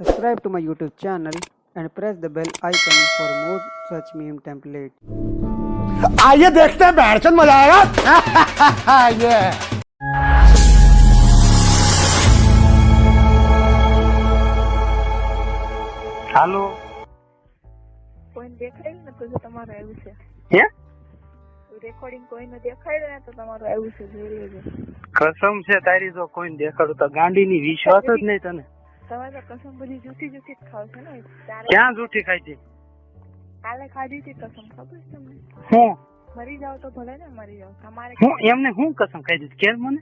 Subscribe to my YouTube channel and press the bell icon for more such meme templates. आइए देखते हैं बैरचंद मजा आएगा ये હાલો કોઈને દેખાડ્યું ને તો જો તમારું આવ્યું છે હે રેકોર્ડિંગ કોઈને દેખાડ્યું ને તો તમારું આવ્યું છે જોઈ લેજો કસમ છે તારી જો કોઈને દેખાડું તો ગાંડીની વિશ્વાસ જ નહીં તને તમે તો કસમ બધી જૂઠી જૂઠી જ ખાવ છો ને? ક્યાં જૂઠી ખાઈ છે કાલે ખાધી હતી કસમ ખબર છે તમને? હું? મરી જાવ તો ભલે ને મરી જાવ તમારે હું? એમને હું કસમ ખાઈ દીધી? કેમ મને?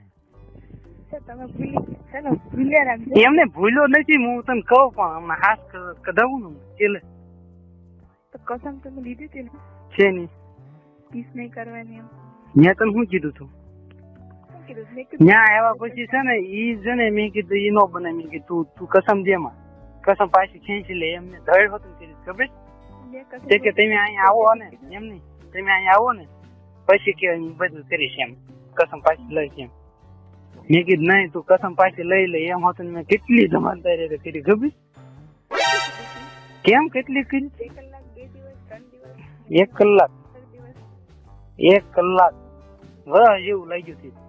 તમે ભૂલી ચાલો ભૂલ્યા રાખજો. એમને ભૂલ્યો નથી હું તને કહું પણ હમણાં હાથ કદાવું ને એટલે. તો કસમ તમે લીધી હતી ને? છે નહીં. પીસ નહીં કરવાની એમ. મેં તને શું કીધું તું? ત્યાં આવ્યા પછી છે ને ઈ છે ને મેં કીધું ઈ નો બને મેં કીધું તું તું કસમ દે માં કસમ પાછી ખેંચી લે એમને ધડ હતું કીધું ખબર તે કે તમે અહીં આવો ને એમ નહીં તમે અહીં આવો ને પછી કે બધું કરીશ એમ કસમ પાછી લઈશ એમ મેં કીધું નહીં તું કસમ પાછી લઈ લે એમ હતું મેં કેટલી જમાનદારી કરી ખબર કેમ કેટલી કરી એક કલાક એક કલાક વરસ જેવું લાગ્યું હતું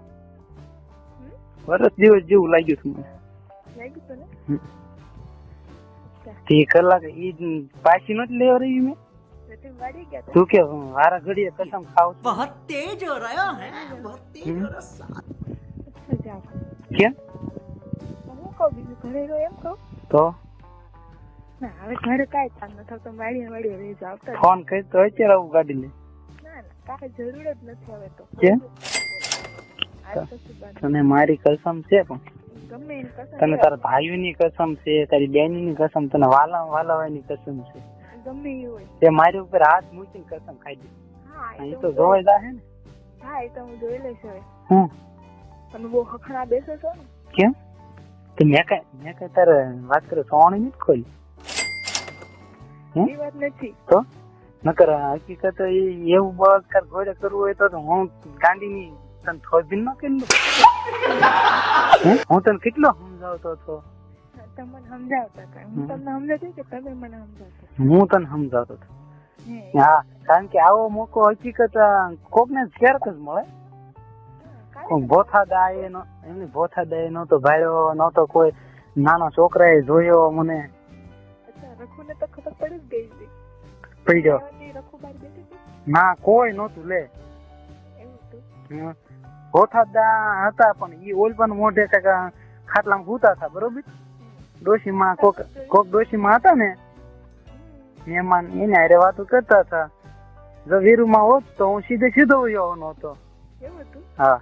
વરસ દિવસ જેવું લાગ્યું હતું મને તે કલાક ઈ પાછી નથી લેવા રહી મેં? તું કે હારા ઘડીએ કસમ ખાવ બહુ તેજ હો રહ્યો હે બહુ તેજ હો કેમ? હું કહું બીજું ઘરે રહ્યો એમ કહું? તો? ના હવે ઘરે કાઈ કામ ન થતો વાડીએ વાડીએ રહી જાવ ફોન કરી તો અત્યારે આવું ગાડી લે ના ના કાંઈ જરૂર જ નથી હવે તો. તને મારી કસમ છે પણ. તને તારા તારા ભાઈઓની કસમ છે તારી બેનની કસમ તને વાલા વાલાવાની કસમ છે. ગમે એ હોય. તે મારી ઉપર હાથ મૂકીને કસમ ખાઈ દે. હા એ તો જોવાય જાહે ને. હા એ તો હું જોઈ લઈશ હવે. હું? તમે બહુ હખણા બેસો છો ને. કેમ? તો મેં કઈ મેં કઈ તારે વાત કરે સોણી નથી ખોલી? હમ? એ વાત નથી. તો? નકર હકીકત એ એવું બળાત્કાર ઘોડે કરવું હોય તો તો હું ગાંડીની તને થોભી ન કરી લઉં હું? તને કેટલો સમજાવતો હતો? તમે મને સમજાવતા હતા. હું તમને સમજાતી કે તમે મને સમજાવતા હું તને સમજાવતો હતો. હા. કારણ કે આવો મોકો હકીકત કોક ને ક્યારેક જ મળે. ભોથા દાય નો એમની ભોથા દાય નતો ભાડ્યો નતો કોઈ નાનો છોકરાએ જોયો મને. અચ્છા તો ખબર પડી જ ગઈ પડી ગયો. રહેવાની રઘુ બહાર બેઠી હતી ના કોઈ નતું લે. એવું હતું? ભોથા હતા પણ એ ઓલપન મોઢે કાકા ખાટલામાં ભૂતા હતા બરોબર? ડોશીમાં કોક કોક ડોશીમાં હતા ને મહેમાન એને હારે વાતો કરતા હતા. જો વીરુમાં હોત તો હું સીધે સીધો જવાનો હતો? હા.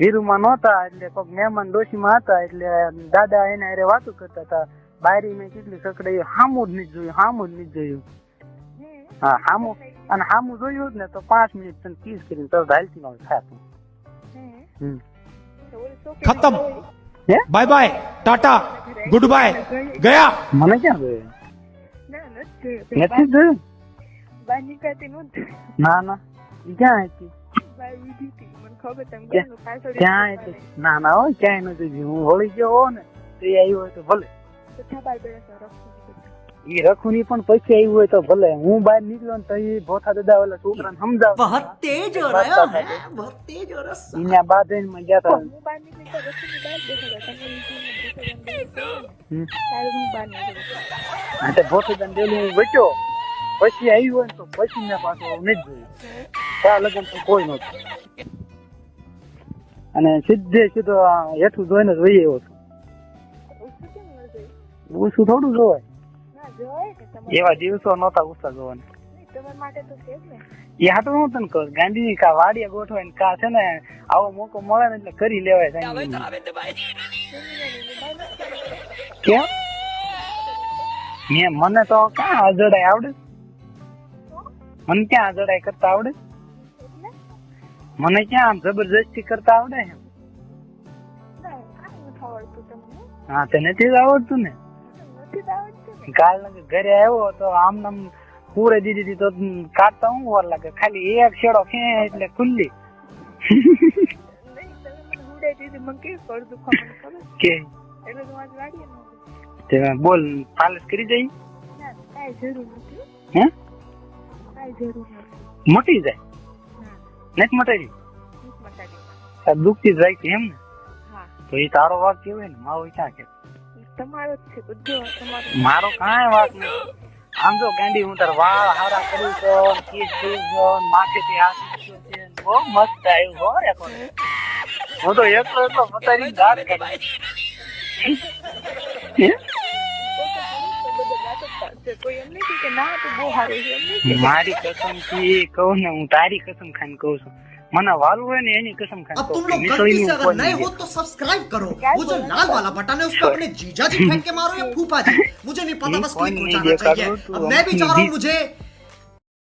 વીરુમાં નહોતા એટલે કોક મહેમાન ડોશીમાં હતા એટલે દાદા એને હારે વાતો કરતા હતા. બાયરી મેં કેટલી કકડાઈ હામું જ નહીં જોયું હામું જ નહીં જોયું. હા? હામું અને હામું જોયું ને તો પાંચ મિનિટ તને ચીજ કરીને તરત હાલતી નો થાય ખતમ. Bye bye ta-ta. Good bye ગયા. મને ક્યાં ગયો? નથી જોયું ના ના ક્યાં હતી? ના ના હોય ક્યાંય નથી હું હોળી ગયો હો ને તો આવ્યો હોય તો ભલે. ઈ રખુની પણ પછી આવી હોય તો ભલે. હું બહાર નીકળ્યો ને તો ઈ ભોથા દાદા ઓલા છોકરા ને સમજાવ. બહુત તેજ હો રહ્યો હે? બહુત તેજ હો રહ્યો ઇના બાદ એને ગયા તા. હું બહાર નીકળી તો બહાર દેખાડો તમને તારું હું બહાર નીકળ્યો? હા ભોથા દાદા ડેલી હું પછી આવી હોય તો પછી મેં પાછો આવું નથી જોયું. તા લગન તો કોઈ નહોતું. અને સીધે સીધો હેઠું જોઈને જોઈએ એવો છું. ઓછું થોડું જોવાય. એવા દિવસો નહોતા ગુસ્સા જોવાના. તમારા માટે તો છે ને. એ હાટું હું તને કહું ગાંધી કા વાડિયા ગોઠવાય ને કા છે ને આવો મોકો મળે ને એટલે કરી લેવાય કેમ? મેં મને તો ક્યાં અજડાય આવડે? મને ક્યાં અજડાય કરતા આવડે? મને ક્યાં આમ જબરજસ્તી કરતા આવડે? હા. હા તે જ આવડતું ને. કાલ ઘરે આવ્યો તો આમ નામ પૂરે દીધી હતી તો કાઢતા હું વાર લાગે. ખાલી એક છેડો ખે એટલે ખુલ્લી. બોલ પાલસ કરી જઈ મોટી જાય. નથી મટાડી? દુખતી જાય એમ ને? તો એ તારો વાક કેવાય ને મારો ક્યાં કે ઈ તમારો જ છે બધો તમારો મારો કાંઈ વાત નથી આમ જો ગાંડી હું તાર વાળ હારા કરું છો કેસ કરું છો માથે થી આ છે બહુ મસ્ત આવ્યું હો રેકોર્ડ હું તો એકલો એકલો પતારી ગાડ કાઢું હે? બધા વાતો જ કરશે. કોઈ એમ નથી કે ના તો બહુ સારું છે એમ નહીં કે મારી કસમથી કહું ને હું તારી કસમ ખાન કહું છું मना वाल हुए नहीं कसम खाए अब तुम लोग गलती से अगर नए हो तो सब्सक्राइब करो वो जो लाल वाला बटन है उसको अपने जीजा जी फेंक के मारो या फूफा जी मुझे नहीं पता बस क्लिक हो जाना चाहिए अब मैं भी चाह रहा हूँ मुझे